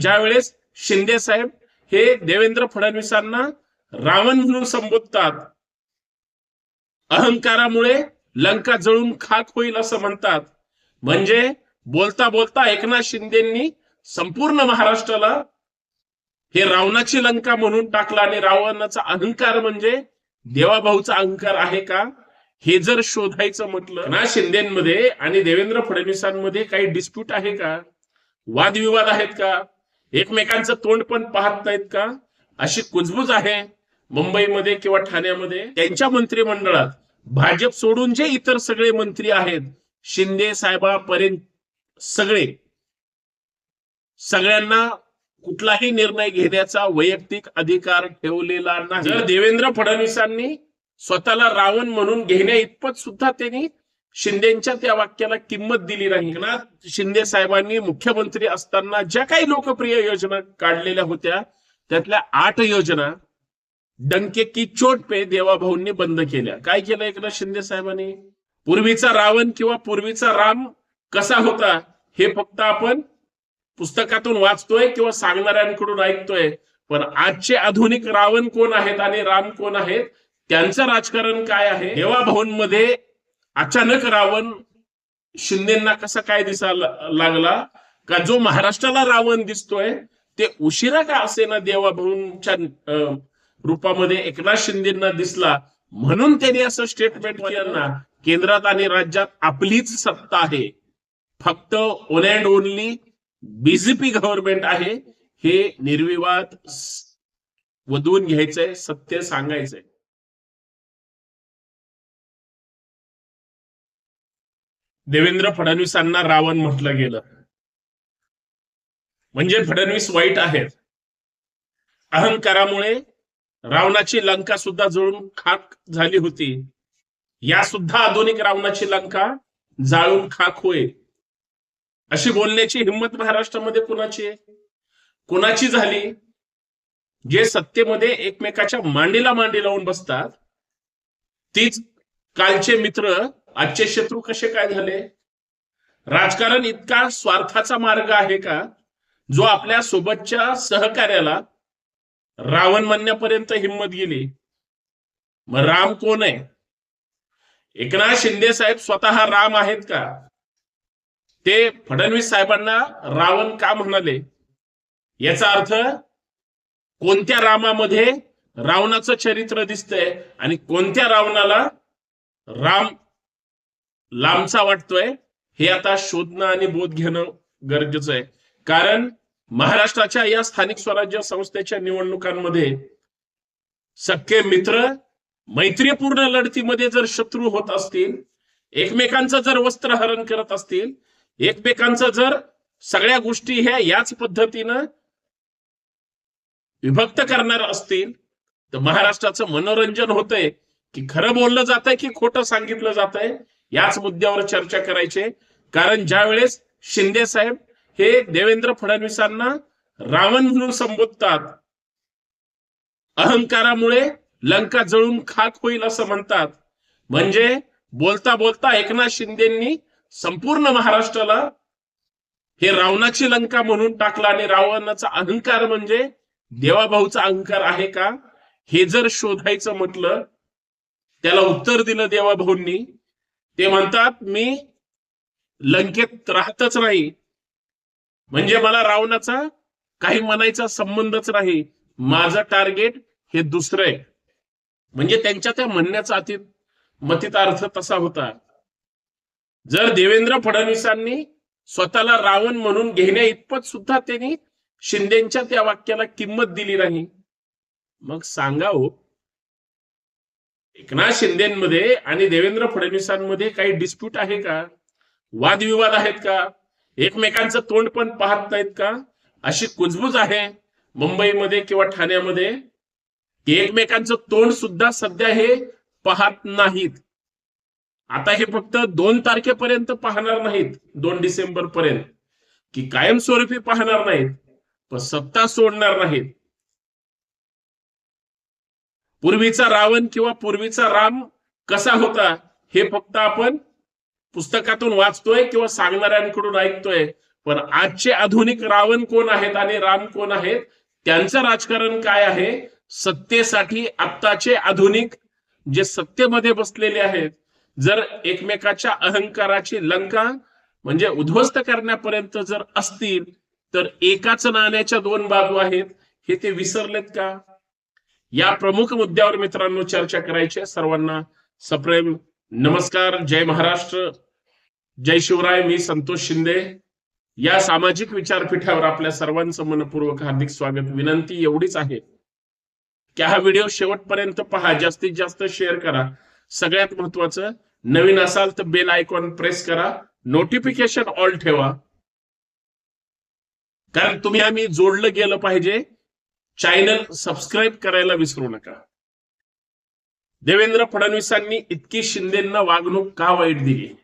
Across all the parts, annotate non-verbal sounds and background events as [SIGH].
ज्या वेळेस शिंदे साहेब हे देवेंद्र फडणवीसांना रावण म्हणून संबोधतात अहंकारामुळे लंका जळून खाक होईल असं म्हणतात. म्हणजे बोलता बोलता एकनाथ शिंदेनी संपूर्ण महाराष्ट्राला हे रावणाची लंका म्हणून टाकला आणि रावणाचा अहंकार म्हणजे देवाभाऊचा अहंकार आहे का? हे जर शोधायचं म्हटलं ना शिंदेमध्ये आणि देवेंद्र फडणवीसांमध्ये काही डिस्प्यूट आहे का? वादविवाद आहेत का? एकमेकांचं तोंड पण पाहत नाहीत का? अशी कुजबूज आहे मुंबईमध्ये किंवा ठाण्यामध्ये. त्यांच्या मंत्रिमंडळात भाजप सोडून जे इतर सगळे मंत्री आहेत शिंदे साहेबापर्यंत सगळे सगळ्यांना कुठलाही निर्णय घेण्याचा वैयक्तिक अधिकार ठेवलेला नाही. देवेंद्र फडणवीसांनी स्वतःला रावण म्हणून घेण्या इतपत सुद्धा त्यांनी शिंदेच्या त्या वाक्याला किंमत दिली नाही. एकनाथ शिंदे साहेबांनी मुख्यमंत्री असताना ज्या काही लोकप्रिय योजना काढलेल्या होत्या त्यातल्या आठ योजना डंके की चोट पे देवाभाऊंनी बंद केल्या. काय केलं एकनाथ शिंदे साहेबांनी? पूर्वीचा रावण किंवा पूर्वीचा राम कसा होता हे फक्त आपण पुस्तकातून वाचतोय किंवा सांगणाऱ्यांकडून ऐकतोय. पण आजचे आधुनिक रावण कोण आहेत आणि राम कोण आहेत त्यांचं राजकारण काय आहे? देवाभाऊंमध्ये अचानक रावण शिंदेना कसा काय दिसायला लागला? का जो महाराष्ट्राला रावण दिसतोय ते उशिरा का असेना देवाभाऊंच्या रूपामध्ये एकनाथ शिंदेना दिसला? म्हणून त्यांनी असं स्टेटमेंट केलं. ना केंद्रात आणि राज्यात आपलीच सत्ता आहे. फक्त one and only BJP government आहे. हे निर्विवाद वधवून घ्यायचंय सत्य सांगायचंय. देवेंद्र फडणवीसांना रावण म्हटलं गेलं. म्हणजे फडणवीस वाईट आहेत. अहंकारामुळे रावणाची लंका सुद्धा जळून खाक झाली होती. या सुद्धा आधुनिक रावणाची लंका जाळून खाक होय. अशी बोलण्याची हिंमत महाराष्ट्रामध्ये कुणाची आहे? कुणाची झाली? जे सत्तेमध्ये एकमेकाच्या मांडीला मांडी लावून बसतात तीच कालचे मित्र आजचे शत्रू कसे काय झाले? राजकारण इतका स्वार्थाचा मार्ग आहे का? जो आपल्या सोबतच्या सहकार्याला रावण म्हणण्यापर्यंत हिंमत गेली. मग राम कोण आहे? एकनाथ शिंदे साहेब स्वतः राम आहेत का? ते फडणवीस साहेबांना रावण का म्हणाले? याचा अर्थ कोणत्या रामामध्ये रावणाचं चरित्र दिसतंय आणि कोणत्या रावणाला राम लांबचा वाटतोय. हे आता शोधणं आणि बोध घेणं गरजेचं आहे. कारण महाराष्ट्राच्या या स्थानिक स्वराज्य संस्थेच्या निवडणुकांमध्ये सख्खे मित्र मैत्रीपूर्ण लढतीमध्ये जर शत्रू होत असतील एकमेकांचं जर वस्त्रहरण करत असतील एकमेकांचं जर सगळ्या गोष्टी ह्या याच पद्धतीनं विभक्त करणार असतील तर महाराष्ट्राचं मनोरंजन होतंय की खरं बोललं जात आहे की खोटं सांगितलं जात आहे याच मुद्द्यावर चर्चा करायचे कारण ज्या वेळेस शिंदे साहेब हे देवेंद्र फडणवीसांना रावण म्हणून संबोधतात अहंकारामुळे लंका जळून खाक होईल असं म्हणतात. म्हणजे बोलता बोलता एकनाथ शिंदेंनी संपूर्ण महाराष्ट्राला हे रावणाची लंका म्हणून टाकला आणि रावणाचा अहंकार म्हणजे देवाभाऊचा अहंकार आहे का? हे जर शोधायचं म्हटलं त्याला उत्तर दिलं देवाभाऊंनी ते म्हणतात मी लंकेत राहतच नाही. म्हणजे मला रावणाचा काही म्हणायचा संबंधच नाही. माझं टार्गेट हे दुसरं आहे. म्हणजे त्यांच्या त्या म्हणण्याचा अति मतितार्थ तसा होता. जर देवेंद्र फडणवीसांनी स्वतःला रावण म्हणून घेण्या इतपत सुद्धा त्यांनी शिंदेच्या त्या वाक्याला किंमत दिली नाही. मग सांगा हो एकनाथ शिंदेमध्ये आणि देवेंद्र फडणवीसांमध्ये काही डिस्प्यूट आहे का? वादविवाद आहेत का? एकमेकांचं तोंड पण पाहत नाहीत का? अशी कुजबूज आहे मुंबईमध्ये किंवा ठाण्यामध्ये की एकमेकांचं तोंड सुद्धा सध्या हे पाहत नाहीत. आता हे फक्त दोन तारखेपर्यंत पाहणार नाहीत दोन डिसेंबर पर्यंत की कायमस्वरूपी पाहणार नाहीत पण सत्ता सोडणार नाहीत. पूर्वीचा रावण किंवा पूर्वीचा राम कसा होता हे फक्त आपण पुस्तकातून वाचतोय किंवा सांगणाऱ्यांकडून ऐकतोय. पण आजचे आधुनिक रावण कोण आहेत आणि राम कोण आहेत त्यांचं राजकारण काय आहे सत्तेसाठी आत्ताचे आधुनिक जे सत्तेमध्ये बसलेले आहेत जर एकमेकाच्या अहंकाराची लंका म्हणजे उद्ध्वस्त करण्यापर्यंत जर असतील तर एकाच नाण्याच्या दोन बाजू आहेत हे ते विसरलेत का? या प्रमुख मुद्द्यावर मित्रांनो चर्चा करायची आहे. सर्वांना सप्रेम नमस्कार. जय महाराष्ट्र. जय शिवराय. मी संतोष शिंदे. या सामाजिक विचारपीठावर आपल्या सर्वांचं मनपूर्वक हार्दिक स्वागत. विनंती एवढीच आहे की हा व्हिडिओ शेवटपर्यंत पहा. जास्तीत जास्त शेअर करा. सगळ्यात महत्वाचं नवीन असाल तर बेल आयकॉन प्रेस करा. नोटिफिकेशन ऑल ठेवा. कारण तुम्ही आम्ही जोडलं गेलं पाहिजे. चॅनल सबस्क्राईब करायला विसरू नका. देवेंद्र फडणवीसांनी इतकी शिंदेना वागणूक का वाईट दिली?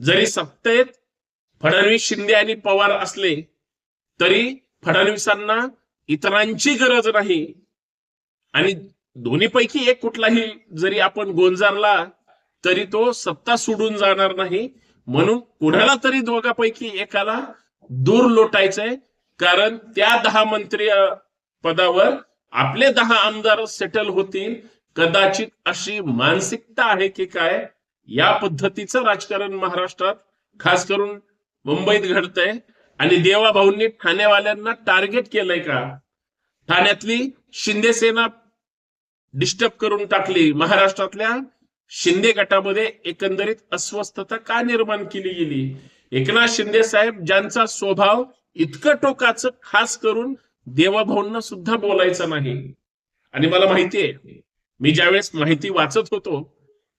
जरी सत्तेत फडणवीस शिंदे आणि पवार असले तरी फडणवीसांना इतरांची गरज नाही. आणि दोन्हीपैकी एक कुठलाही जरी आपण गोंजारला तरी तो सत्ता सोडून जाणार नाही. म्हणून कुणाला तरी दोघापैकी एकाला दूर लोटायचंय. कारण त्या दहा मंत्री पदावर आपले दहा आमदार सेटल होतील. कदाचित अशी मानसिकता आहे की काय? या पद्धतीचं राजकारण महाराष्ट्रात खास करून मुंबईत घडतंय. आणि देवाभाऊंनी ठाणेवाल्यांना टार्गेट केलंय का? ठाण्यातली शिंदे सेना डिस्टर्ब करून टाकली. महाराष्ट्रातल्या शिंदे गटामध्ये एकंदरीत अस्वस्थता का निर्माण केली गेली? एकनाथ शिंदे साहेब ज्यांचा स्वभाव इतकं टोकाचं खास करून देवाभाऊंना सुद्धा बोलायचं नाही. आणि मला माहितीये मी ज्यावेळेस माहिती वाचत होतो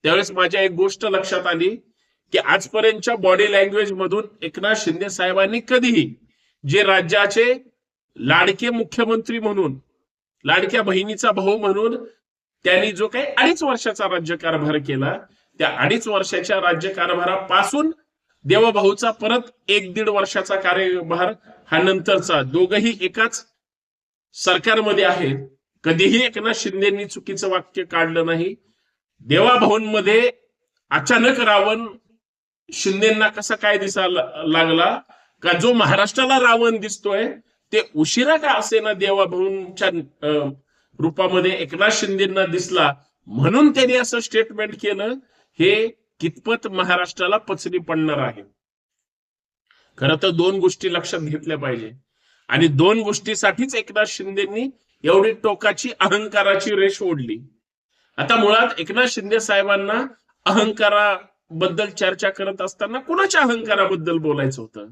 त्यावेळेस माझ्या एक गोष्ट लक्षात आली की आजपर्यंतच्या बॉडी लँग्वेज मधून एकनाथ शिंदे साहेबांनी कधीही जे राज्याचे लाडके मुख्यमंत्री म्हणून लाडक्या बहिणीचा भाऊ म्हणून त्यांनी जो काही अडीच वर्षाचा राज्यकारभार केला त्या अडीच वर्षाच्या राज्यकारभारापासून देवभाऊचा परत एक दीड वर्षाचा कार्यभार हा नंतरचा दोघही एकाच सरकारमध्ये आहेत कधीही एकनाथ शिंदेनी चुकीचं वाक्य काढलं नाही. देवाभवनमध्ये अचानक रावण शिंदेना कसा काय दिसायला लागला? का जो महाराष्ट्राला रावण दिसतोय ते उशिरा का असेना देवाभवनच्या रूपामध्ये एकनाथ शिंदेना दिसला? म्हणून त्यांनी असं स्टेटमेंट केलं हे कितपत महाराष्ट्राला पचनी पडणार आहे? खरं तर दोन गोष्टी लक्षात घेतल्या पाहिजे. आणि दोन गोष्टीसाठीच एकनाथ शिंदेनी एवढी टोकाची अहंकाराची रेष ओढली. आता मुळात एकनाथ शिंदे साहेबांना अहंकाराबद्दल चर्चा करत असताना कुणाच्या अहंकाराबद्दल बोलायचं होतं?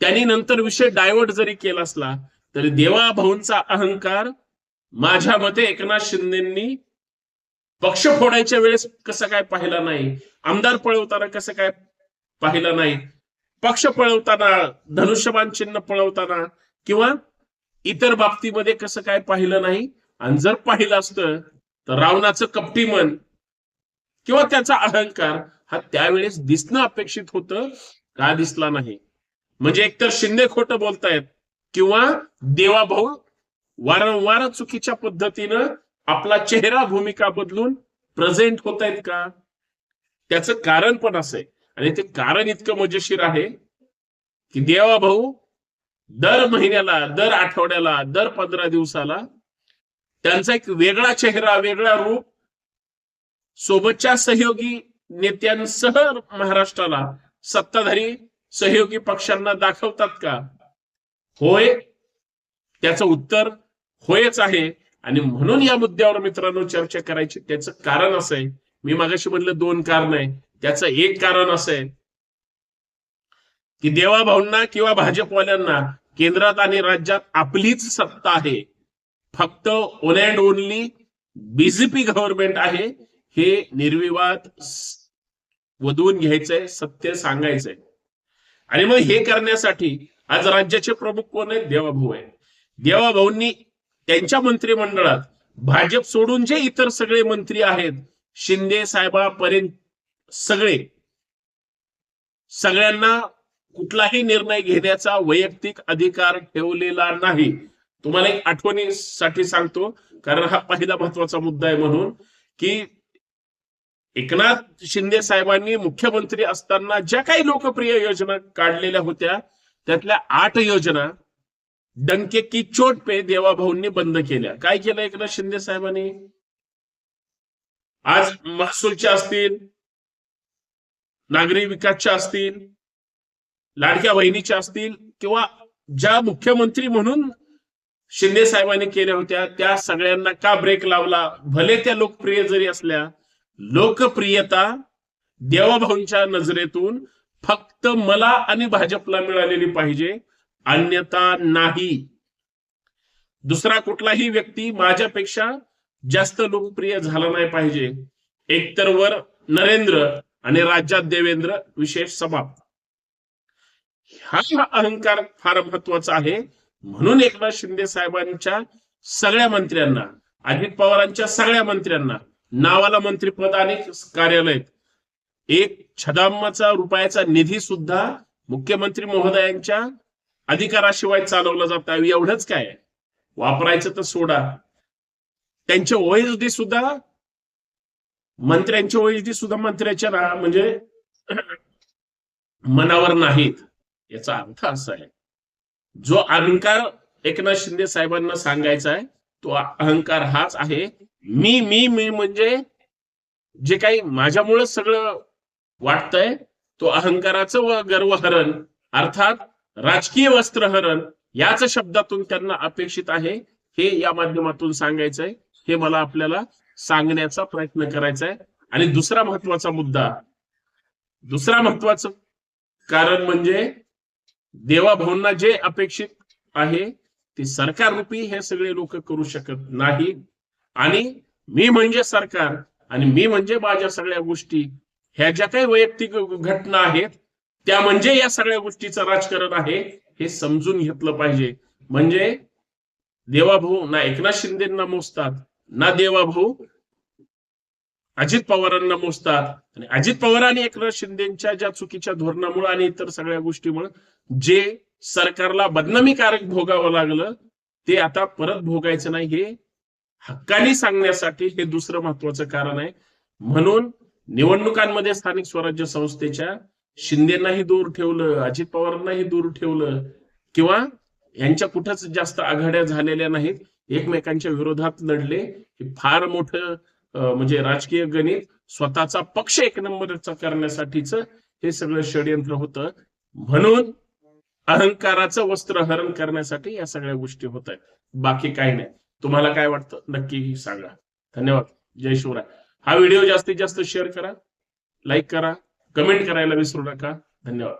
त्यांनी नंतर विषय डायव्हर्ट जरी केला असला तरी देवा भाऊंचा अहंकार माझ्या मते एकनाथ शिंदेनी पक्ष फोडायच्या वेळेस कसं काय पाहिला नाही? आमदार पळवताना कसं काय पाहिलं नाही? पक्ष पळवताना धनुष्यबाण चिन्ह पळवताना किंवा इतर बाबतीमध्ये कसं काय पाहिलं नाही आणि जर पाहिलं असतं तर रावणाचं कपटी मन किंवा त्याचा अहंकार हा त्यावेळेस दिसणं अपेक्षित होतं का दिसला नाही. म्हणजे एकतर शिंदे खोटं बोलतायत किंवा देवाभाऊ वारंवार चुकीच्या पद्धतीनं आपला चेहरा भूमिका बदलून प्रेझेंट होत आहेत का? त्याचं कारण पण असं आहे. आणि ते कारण इतकं मजेशीर आहे की देवा भाऊ दर महिन्याला दर आठवड्याला दर पंधरा दिवसाला त्यांचा एक वेगळा चेहरा वेगळा रूप सोबतच्या सहयोगी नेत्यांसह महाराष्ट्राला सत्ताधारी सहयोगी पक्षांना दाखवतात का? होय त्याचं उत्तर होयच आहे. आणि म्हणून या मुद्द्यावर मित्रांनो चर्चा करायची. त्याचं कारण असं आहे. मी मागाशी म्हणलं दोन कारण आहे. त्याचं एक कारण असं आहे की देवाभाऊंना किंवा भाजपवाल्यांना केंद्रात आणि राज्यात आपलीच सत्ता आहे. फक्त one and only BJP government आहे. हे निर्विवाद वधवून घ्यायचंय सत्य सांगायचंय. आणि मग हे करण्यासाठी आज राज्याचे प्रमुख कोण आहेत? देवाभाऊ आहेत. देवाभाऊंनी त्यांच्या मंत्रिमंडळात भाजप सोडून जे इतर सगळे मंत्री आहेत शिंदे साहेबापर्यंत सगळे. सगळ्यांना कुठलाही निर्णय घेण्याचा वैयक्तिक अधिकार ठेवलेला नाही. तुम्हाला एक आठवणीसाठी सांगतो कारण हा पहिला महत्त्वाचा मुद्दा आहे म्हणून की एकनाथ शिंदे साहेबांनी मुख्यमंत्री असताना ज्या काही लोकप्रिय योजना काढलेल्या होत्या त्यातल्या आठ योजना डंके की चोट पे देवाभाऊंनी बंद केल्या. काय केलं एकनाथ शिंदे साहेबांनी? आज महसूलच्या असतील नागरी विकासच्या असतील लाडक्या बहिणीच्या असतील किंवा ज्या मुख्यमंत्री म्हणून शिंदे साहेबांनी केल्या होत्या त्या सगळ्यांना का ब्रेक लावला? भले त्या लोकप्रिय जरी असल्या लोकप्रियता देवाभाऊंच्या नजरेतून फक्त मला आणि भाजपला मिळालेली पाहिजे अन्यथा नाही. दुसरा कुठलाही व्यक्ती माझ्यापेक्षा जास्त लोकप्रिय झाला नाही पाहिजे. एकतर वर नरेंद्र आणि राज्यात देवेंद्र विशेष समाप्त हा अहंकार फार महत्त्वाचा आहे. म्हणून एकनाथ शिंदे साहेबांच्या सगळ्या मंत्र्यांना अजित पवारांच्या सगळ्या मंत्र्यांना नावाला मंत्रीपद आणि कार्यालय. एक छदाम्माचा रुपयाचा निधी सुद्धा मुख्यमंत्री महोदयांच्या अधिकाराशिवाय चालवला जात एवढंच काय? वापरायचं तर सोडा. त्यांचे ओएसडी सुद्धा मंत्र्यांची ओएसडी सुद्धा मंत्र्याच्या ना म्हणजे [CLEARS THROAT] मनावर नाहीत याचा अर्थ असा आहे. जो अहंकार एकनाथ शिंदे साहेबांना सांगायचा आहे तो अहंकार हाच आहे. मी मी मी म्हणजे जे काही माझ्यामुळे सगळं वाटतंय तो अहंकाराचं व गर्वहरण अर्थात राजकीय वस्त्रहरण याच शब्दातून त्यांना अपेक्षित आहे. हे या माध्यमातून सांगायचंय. हे मला आपल्याला सांगण्याचा प्रयत्न करायचा आहे आणि दुसरा महत्त्वाचा मुद्दा दुसरा महत्वाचं कारण म्हणजे देवाभाऊंना जे अपेक्षित आहे ते सरकार रूपी हे सगळे लोक करू शकत नाही. आणि मी म्हणजे सरकार आणि मी म्हणजे माझ्या सगळ्या गोष्टी ह्या ज्या काही वैयक्तिक घटना आहेत त्या म्हणजे या सगळ्या गोष्टीचं राजकारण आहे हे समजून घेतलं पाहिजे. म्हणजे देवाभाऊ ना एकनाथ शिंदेना मोजतात ना देवा भाऊ. अजित पवारांना मोजतात. आणि अजित पवार आणि एकनाथ शिंदेच्या ज्या चुकीच्या धोरणामुळे आणि इतर सगळ्या गोष्टीमुळे जे सरकारला बदनामीकारक भोगावं लागलं ते आता परत भोगायचं नाही हे हक्कानी सांगण्यासाठी हे दुसरं महत्वाचं कारण आहे. म्हणून निवडणुकांमध्ये स्थानिक स्वराज्य संस्थेच्या शिंदेनाही दूर ठेवलं अजित पवारांनाही दूर ठेवलं किंवा यांच्या कुठंच जास्त आघाड्या झालेल्या नाहीत. एकमेकांच्या विरोधात लढले. हे फार मोठं म्हणजे राजकीय गणित स्वतःचा पक्ष एक नंबरचा करण्यासाठीच हे सगळं षडयंत्र होतं. म्हणून अहंकाराचं वस्त्र हरण करण्यासाठी या सगळ्या गोष्टी होत आहेत. बाकी काही नाही. तुम्हाला काय वाटतं? नक्की सांगा. धन्यवाद. जय शिवराय. हा व्हिडिओ जास्तीत जास्त शेअर करा लाईक करा कमेंट करायला विसरू नका. धन्यवाद.